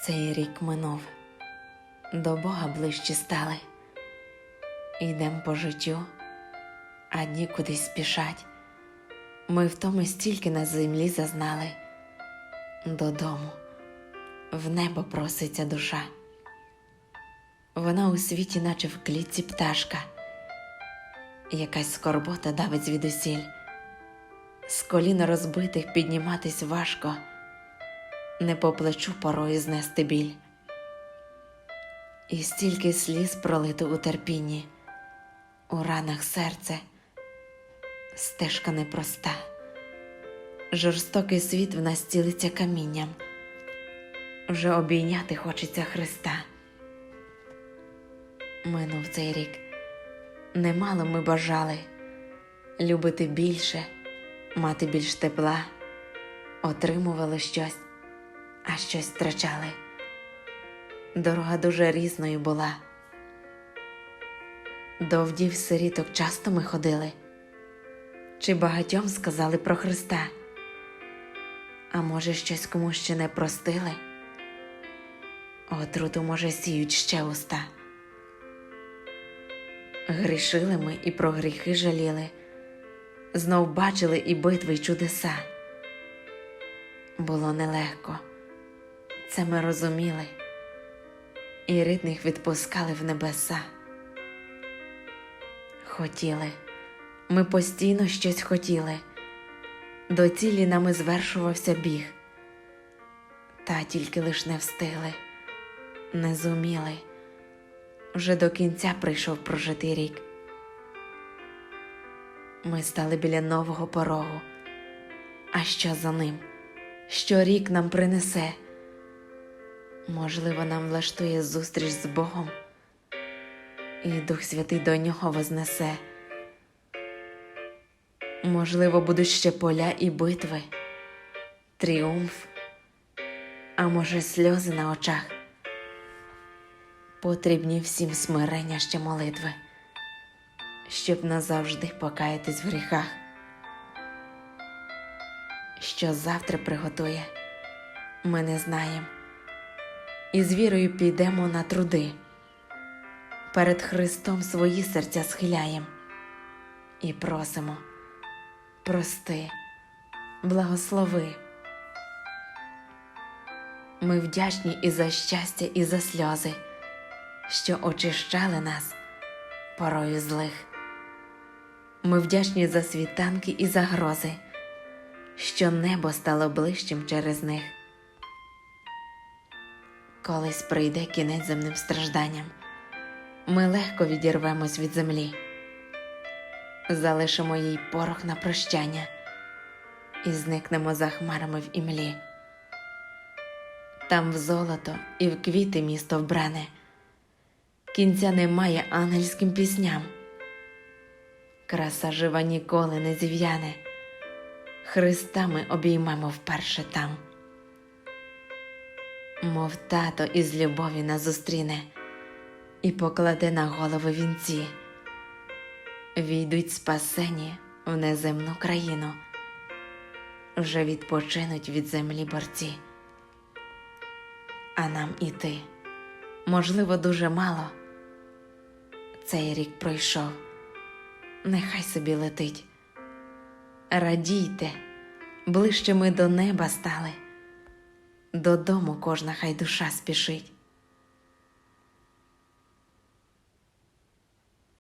Цей рік минув, до Бога ближче стали. Йдем по життю, а дні кудись спішать. Ми в тому стільки на землі зазнали. Додому, в небо проситься душа. Вона у світі, наче в клітці пташка, якась скорбота давить звідусіль. З коліна розбитих підніматись важко, не по плечу порою знести біль. І стільки сліз пролито у терпінні, у ранах серце, стежка непроста, жорстокий світ в нас цілиться камінням, вже обійняти хочеться Христа. Минув цей рік, немало ми бажали. Любити більше, мати більш тепла, отримували щось, а щось втрачали. Дорога дуже різною була. До вдів сиріток часто ми ходили, чи багатьом сказали про Христа, а може, щось комусь ще не простили? Отруту, може, сіють ще уста. Грішили ми і про гріхи жаліли, знов бачили і битви, й чудеса. Було нелегко, це ми розуміли, і рідних відпускали в небеса. Хотіли, ми постійно щось хотіли, до цілі нами звершувався біг, та тільки лиш не встигли, не зуміли вже до кінця прийшов прожитий рік. Ми стали біля нового порогу. А що за ним? Що рік нам принесе? Можливо, нам влаштує зустріч з Богом, і Дух Святий до нього вознесе. Можливо, будуть ще поля і битви, тріумф, а може, сльози на очах потрібні всім смирення ще молитви, щоб назавжди покаятись в гріхах. Що завтра приготує, ми не знаємо, і з вірою підемо на труди, перед Христом свої серця схиляєм і просимо, прости, благослови. Ми вдячні і за щастя, і за сльози що очищали нас порою злих. Ми вдячні за світанки і за грози, що небо стало ближчим через них. Колись прийде кінець земним стражданням, ми легко відірвемось від землі, залишимо їй порох на прощання і зникнемо за хмарами в імлі. Там в золото і в квіти місто вбране кінця немає ангельським пісням. Краса жива ніколи не зів'яне, Христа ми обіймемо вперше там. Мов тато із любові нас зустріне і покладе на голови вінці, війдуть спасені в неземну країну, вже відпочинуть від землі борці. А нам іти, можливо, дуже мало. Цей рік пройшов, нехай собі летить. Радійте, ближче ми до неба стали, додому кожна хай душа спішить.